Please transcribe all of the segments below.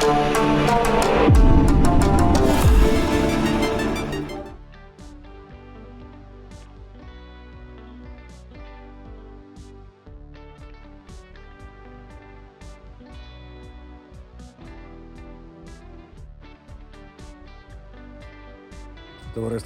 Товариство,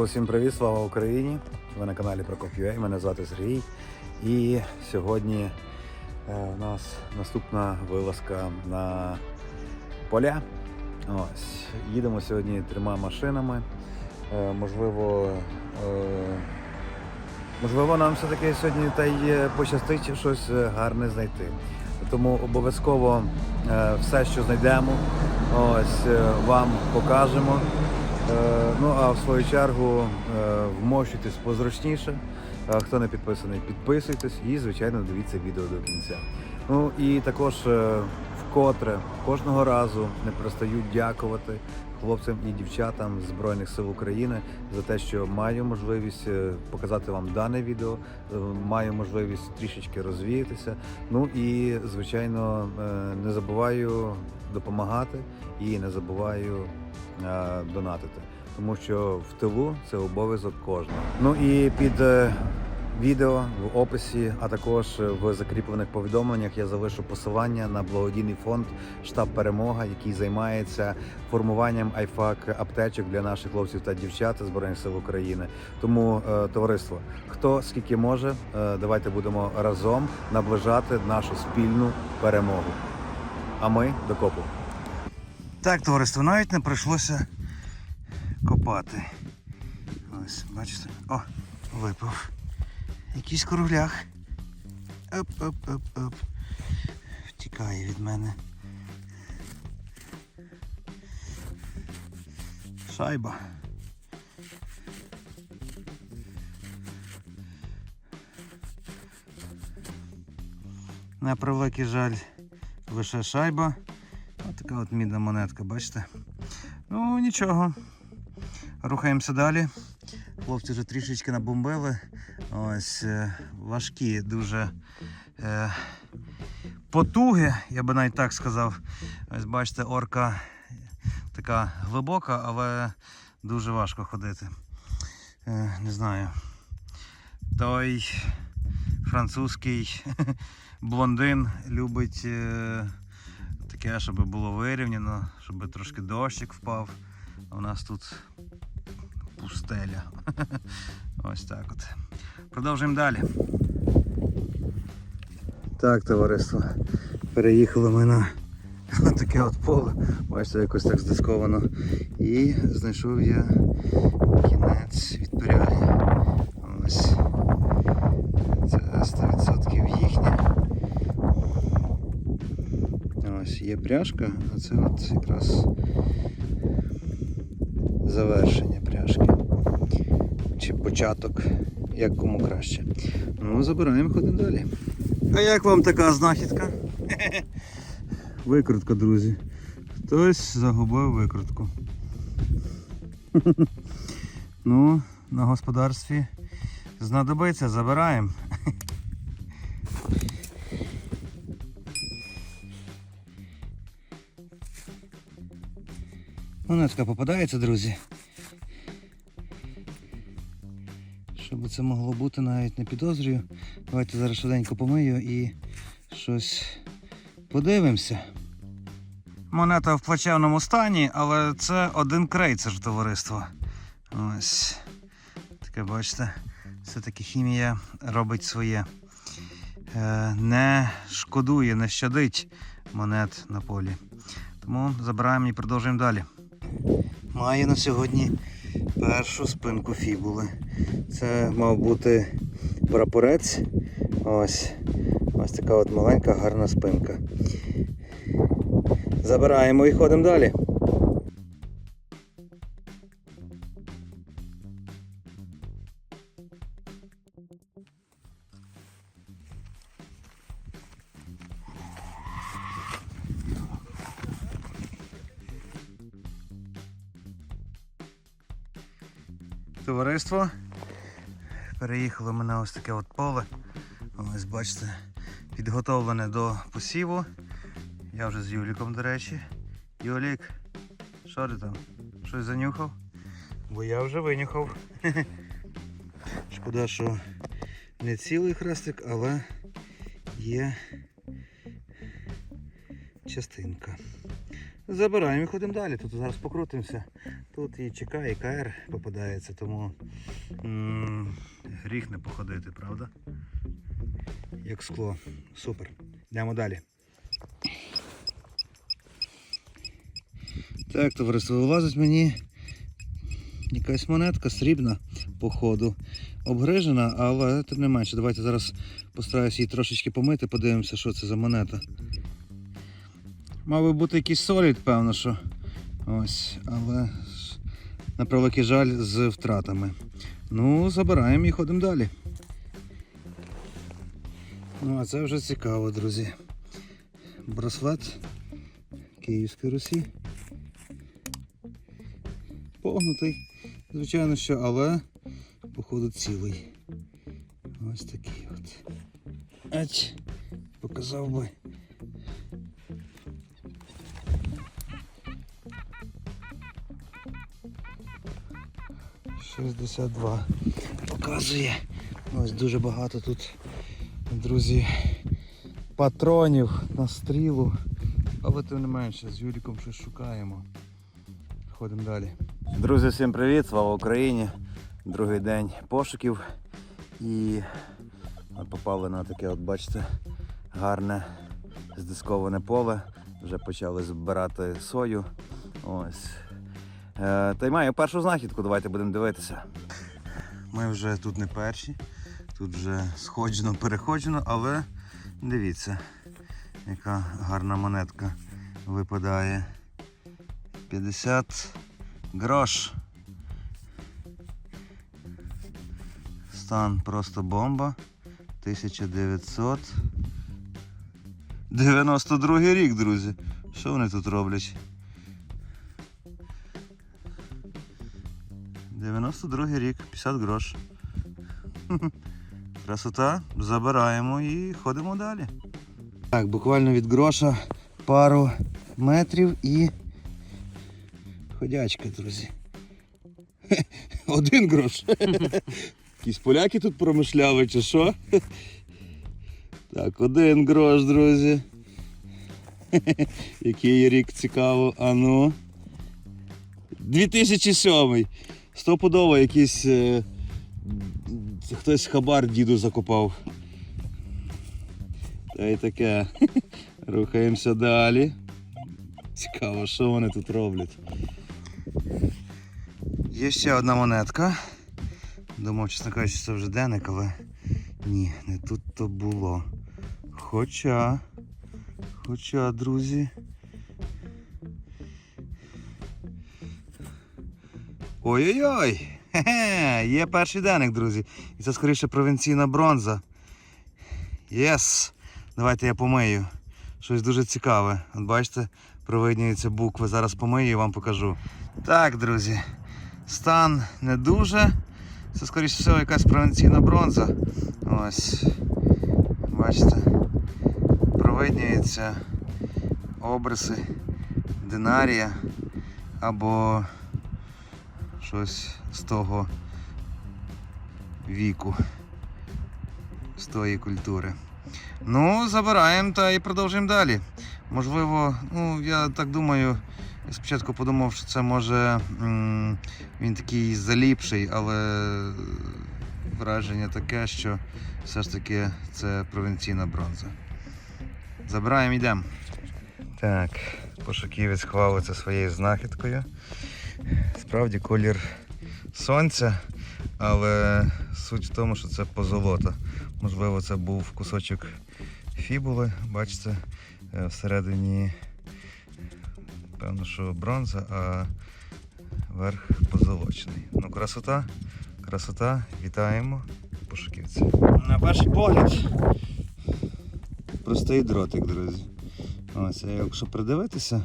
усім привіт, слава Україні! Ви на каналі Прокоп.ua, мене звати Сергій. І сьогодні е, у нас наступна вилазка на поля. Ось, їдемо сьогодні трьома машинами. Е, можливо, е, можливо, нам все-таки сьогодні та й е, пощастить щось е, гарне знайти. Тому обов'язково е, все, що знайдемо, ось е, вам покажемо. Е, Ну а в свою чергу е, вмощуйтесь позручніше. Е, Хто не підписаний, підписуйтесь і, звичайно, дивіться відео до кінця. Ну і також е, вкотре кожного разу не перестаю дякувати хлопцям і дівчатам Збройних сил України за те, що маю можливість е, показати вам дане відео, е, маю можливість трішечки розвіятися. Ну і звичайно е, не забуваю допомагати і не забуваю донатити, тому що в тилу це обов'язок кожного. Ну і під відео в описі, а також в закріплених повідомленнях я залишу посилання на благодійний фонд штаб перемога, який займається формуванням айфак аптечок для наших хлопців та дівчат збройних сил України. Тому е, товариство, хто скільки може, е, давайте будемо разом наближати нашу спільну перемогу. А ми до копу. Так, товариство, навіть не прийшлося копати. Ось, бачите? О, випав. Якийсь кругляк. Оп, оп, оп, оп. Втікає від мене. Шайба. На превеликий жаль, лише шайба. Ось така от мідна монетка, бачите? Ну нічого. Рухаємося далі. Хлопці вже трішечки набомбили. Ось е, важкі дуже е, потуги, я би навіть так сказав. Ось бачите, орка така глибока, але дуже важко ходити. Е, не знаю. Той французький блондин любить е, таке, щоб було вирівняно, щоб трошки дощик впав. А у нас тут пустеля. Ось так от. Продовжуємо далі. Так, товариство. Переїхали ми на таке от поле. Бачите, якось так здисковано. І знайшов я кінець від піряги. Ось. Це 100% їхнє. Ось є пряжка, а це от якраз завершення пряжки. Початок, як кому краще. Ну, забираємо, ходимо далі. А як вам така знахідка? Викрутка, друзі. Хтось загубив викрутку. Ну, на господарстві знадобиться, забираємо. Монетка попадається, друзі. Щоб це могло бути, навіть не підозрюю. Давайте зараз швиденько помию і щось подивимося. Монета в плачевному стані, але це один крейцер товариство. Ось. Таке бачите, все-таки хімія робить своє. Е, Не шкодує, не щадить монет на полі. Тому забираємо і продовжуємо далі. Маю на сьогодні першу спинку фібули. Це мав бути прапорець. Ось. Ось така от маленька гарна спинка. Забираємо і ходимо далі. Товариство. Переїхало мене ось таке от поле. Ось бачите, підготовлене до посіву. Я вже з Юліком, до речі. Юлік, що ти там? Щось занюхав? Бо я вже винюхав. Шкода, що не цілий хрестик, але є частинка. Забираємо і ходимо далі. Тут зараз покрутимося. Тут і ЧК, і КР попадається, тому гріх не походити, правда? Як скло. Супер. Йдемо далі. Так, товариство, вилазить мені якась монетка срібна, походу. Обгрижена, але тим не менше. Давайте зараз постараюся її трошечки помити, подивимося, що це за монета. Мав би бути якийсь солід, певно, що. Ось, але на превеликий жаль з втратами. Ну, забираємо і ходимо далі. Ну, а це вже цікаво, друзі. Браслет Київської Русі. Погнутий, звичайно, що, але походу цілий. Ось такий от. Ач, показав би. Шістдесят два. Показує. Ось дуже багато тут, друзі, патронів на стрілу. Але тим не менше, з Юріком щось шукаємо. Ходимо далі. Друзі, всім привіт! Слава Україні! Другий день пошуків. І попали на таке, от бачите, гарне здисковане поле. Вже почали збирати сою. Ось. Е, та й маю першу знахідку, давайте будемо дивитися. Ми вже тут не перші, тут вже сходжено, переходжено, але дивіться, яка гарна монетка випадає. 50 грош. Стан просто бомба. 1992 рік, друзі. Що вони тут роблять? 92 рік, 50 грош. Красота, забираємо і ходимо далі. Так, буквально від гроша пару метрів і ходячка, друзі. Один грош. Якісь поляки тут промишляли чи що? Так, один грош, друзі. Який рік цікаво, а ну. 2007. Стопудово якийсь е, хтось хабар діду закопав. Та й таке. Рухаємося далі. Цікаво, що вони тут роблять. Є ще одна монетка. Думав, чесно кажучи, це вже денник, але ні, не тут то було. Хоча, хоча, друзі. Ой-ой-ой! Є перший денник, друзі. І це скоріше провінційна бронза. Єс! Давайте я помию. Щось дуже цікаве. От бачите, провиднюються букви. Зараз помию і вам покажу. Так, друзі. Стан не дуже. Це, скоріше всього, якась провінційна бронза. Ось. Бачите, провиднюються обриси динарія або щось з того віку, з тої культури. Ну, забираємо та і продовжуємо далі. Можливо, ну я так думаю, спочатку подумав, що це може він такий заліпший, але враження таке, що все ж таки це провінційна бронза. Забираємо, йдемо. Так, пошуківець хвалиться своєю знахідкою. Справді колір сонця, але суть в тому, що це позолота. Можливо, це був кусочок фібули, бачите, е, всередині, певно, що бронза, а верх позолочений. Ну, красота, красота, вітаємо пошуківці. На перший погляд простий дротик, друзі. Ось, якщо придивитися,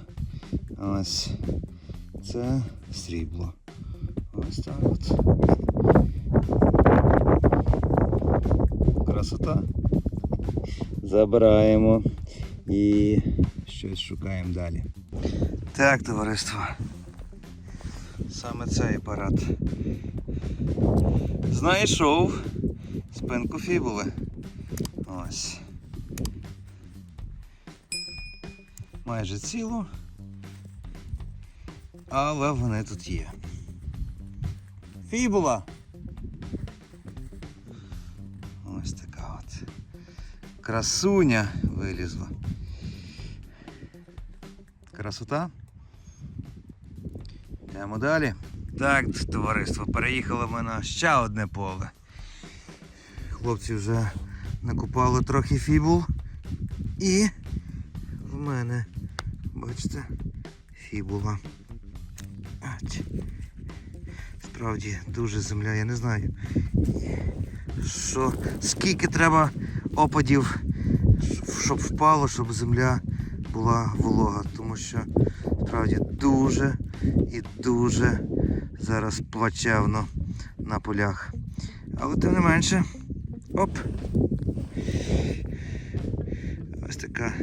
ось це срібло. Ось так от. Красота. Забираємо і щось шукаємо далі. Так, товариство. Саме цей апарат. Знайшов спинку фібули. Ось. Майже цілу. Але вони тут є. Фібула! Ось така от. Красуня вилізла. Красота. Йдемо далі. Так, товариство, переїхали ми на ще одне поле. Хлопці вже накупали трохи фібул. І в мене, бачите, фібула. Ать. Справді дуже земля, я не знаю. Що, скільки треба опадів, щоб впало, щоб земля була волога, тому що справді дуже і дуже зараз плачевно на полях. Але тим не менше, оп! Ось така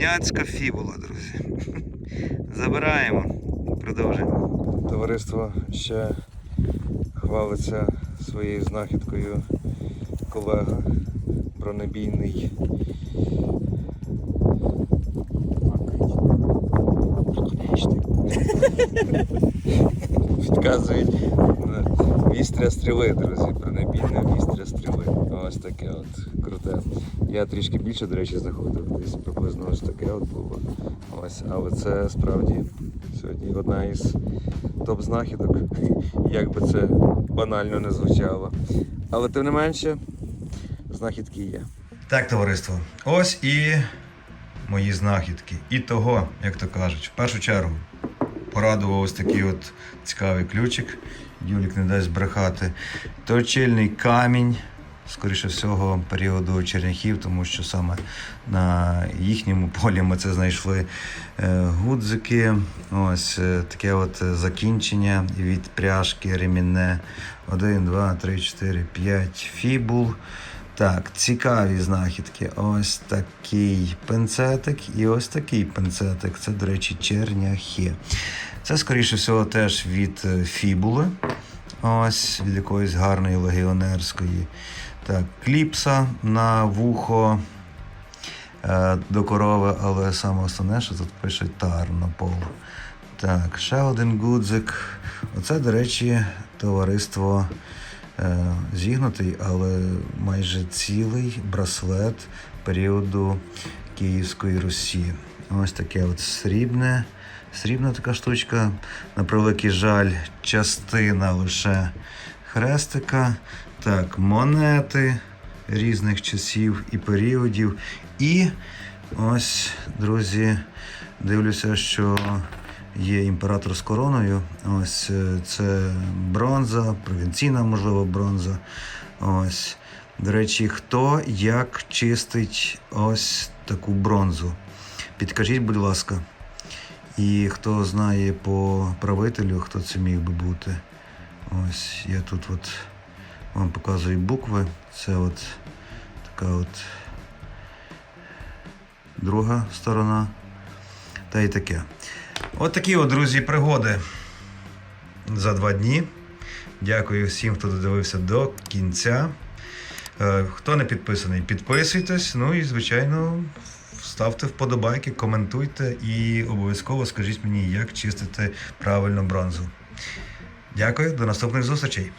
бідняцька фібула, друзі. Забираємо, продовжуємо. Товариство ще хвалиться своєю знахідкою колега бронебійний Підказують вістря стріли, друзі, бронебійне вістря стріли. Ось таке от круте. Я трішки більше, до речі, знаходив. Десь приблизно ось таке от було. Ось, але це справді сьогодні одна із топ-знахідок. Як би це банально не звучало. Але тим не менше, знахідки є. Так, товариство. Ось і мої знахідки. І того, як то кажуть, в першу чергу порадував ось такий от цікавий ключик. Юлік не дасть брехати. Точильний камінь. Скоріше всього, періоду черняхів, тому що саме на їхньому полі ми це знайшли е, гудзики. Ось е, таке от закінчення від пряжки ремінне. 1, 2, 3, 4, 5 фібул. Так, цікаві знахідки. Ось такий пинцетик і ось такий пинцетик. Це, до речі, черняхи. Це, скоріше всього, теж від е, фібули. Ось, від якоїсь гарної легіонерської. Так, кліпса на вухо е, до корови, але саме основне, що тут пише Тарнопол. Так, ще один гудзик. Оце, до речі, товариство е, зігнутий, але майже цілий браслет періоду Київської Русі. Ось таке от срібне. Срібна така штучка. На превеликий жаль, частина лише хрестика. Так, монети різних часів і періодів. І ось, друзі, дивлюся, що є імператор з короною. Ось е, це бронза, провінційна, можливо, бронза. Ось. До речі, хто як чистить ось таку бронзу? Підкажіть, будь ласка. І хто знає по правителю, хто це міг би бути. Ось я тут от вам показую букви. Це от така от друга сторона. Та й таке. От такі от, друзі, пригоди за два дні. Дякую всім, хто додивився до кінця. Е, Хто не підписаний, підписуйтесь. Ну і, звичайно, ставте вподобайки, коментуйте і обов'язково скажіть мені, як чистити правильно бронзу. Дякую, до наступних зустрічей.